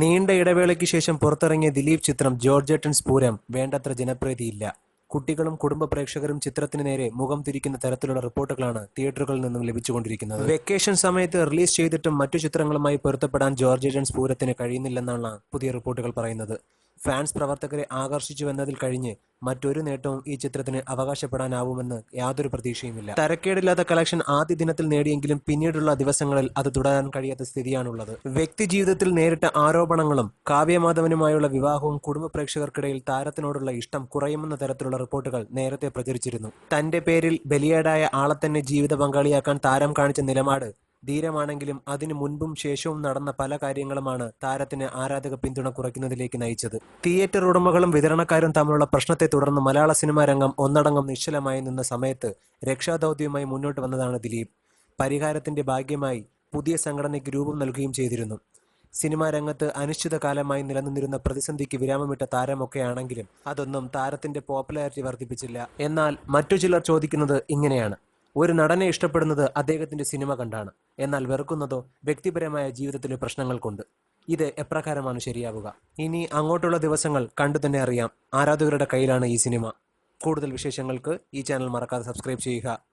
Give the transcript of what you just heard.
നീണ്ട ഇടവേളയ്ക്ക് ശേഷം പുറത്തിറങ്ങിയ ദിലീപ് ചിത്രം ജോർജേട്ടൻ പൂരം വേണ്ടത്ര ജനപ്രീതിയില്ല. കുട്ടികളും കുടുംബ പ്രേക്ഷകരും ചിത്രത്തിന് നേരെ മുഖം തിരിക്കുന്ന തരത്തിലുള്ള റിപ്പോർട്ടുകളാണ് തിയേറ്ററുകളിൽ നിന്നും ലഭിച്ചുകൊണ്ടിരിക്കുന്നത്. വെക്കേഷൻ സമയത്ത് റിലീസ് ചെയ്തിട്ടും മറ്റു ചിത്രങ്ങളുമായി പൊരുത്തപ്പെടാൻ ജോർജ് ഏജൻസ് പൂരത്തിന് കഴിയുന്നില്ലെന്നാണ് പുതിയ റിപ്പോർട്ടുകൾ പറയുന്നത്. ഫാൻസ് പ്രവർത്തകരെ ആകർഷിച്ചുവെന്നതിൽ കഴിഞ്ഞ് മറ്റൊരു നേട്ടവും ഈ ചിത്രത്തിന് അവകാശപ്പെടാനാവുമെന്ന് യാതൊരു പ്രതീക്ഷയുമില്ല. തരക്കേടില്ലാത്ത കളക്ഷൻ ആദ്യ ദിനത്തിൽ നേടിയെങ്കിലും പിന്നീടുള്ള ദിവസങ്ങളിൽ അത് തുടരാൻ കഴിയാത്ത സ്ഥിതിയാണുള്ളത്. വ്യക്തി ജീവിതത്തിൽ നേരിട്ട ആരോപണങ്ങളും കാവ്യമാധവനുമായുള്ള വിവാഹവും കുടുംബ പ്രേക്ഷകർക്കിടയിൽ താരത്തിനോടുള്ള ഇഷ്ടം കുറയുമെന്ന തരത്തിലുള്ള റിപ്പോർട്ടുകൾ നേരത്തെ പ്രചരിച്ചിരുന്നു. തന്റെ പേരിൽ ബലിയേടായ ആളെ തന്നെ ജീവിത പങ്കാളിയാക്കാൻ താരം കാണിച്ച നിലപാട് ധീരമാണെങ്കിലും അതിനു മുൻപും ശേഷവും നടന്ന പല കാര്യങ്ങളുമാണ് താരത്തിന് ആരാധക പിന്തുണ കുറയ്ക്കുന്നതിലേക്ക് നയിച്ചത്. തിയേറ്റർ ഉടമകളും വിതരണക്കാരും തമ്മിലുള്ള പ്രശ്നത്തെ തുടർന്ന് മലയാള സിനിമാ രംഗം ഒന്നടങ്കം നിശ്ചലമായി നിന്ന സമയത്ത് രക്ഷാദൌത്യവുമായി മുന്നോട്ട് വന്നതാണ് ദിലീപ്. പരിഹാരത്തിന്റെ ഭാഗ്യമായി പുതിയ സംഘടനയ്ക്ക് രൂപം നൽകുകയും ചെയ്തിരുന്നു. സിനിമാ രംഗത്ത് അനിശ്ചിതകാലമായി നിലനിന്നിരുന്ന പ്രതിസന്ധിക്ക് വിരാമമിട്ട താരമൊക്കെയാണെങ്കിലും അതൊന്നും താരത്തിന്റെ പോപ്പുലാരിറ്റി വർദ്ധിപ്പിച്ചില്ല. എന്നാൽ മറ്റു ചിലർ ചോദിക്കുന്നത് ഇങ്ങനെയാണ്. ഒരു നടനെ ഇഷ്ടപ്പെടുന്നത് അദ്ദേഹത്തിന്റെ സിനിമ കണ്ടാണ്. എന്നാൽ വെറുക്കുന്നതോ വ്യക്തിപരമായ ജീവിതത്തിലെ പ്രശ്നങ്ങൾ കൊണ്ട് ഇത് എപ്രകാരമാണ് ശരിയാവുക? ഇനി അങ്ങോട്ടുള്ള ദിവസങ്ങൾ കണ്ടു തന്നെ അറിയാം. ആരാധകരുടെ കയ്യിലാണ് ഈ സിനിമ. കൂടുതൽ വിശേഷങ്ങൾക്ക് ഈ ചാനൽ മറക്കാതെ സബ്സ്ക്രൈബ് ചെയ്യുക.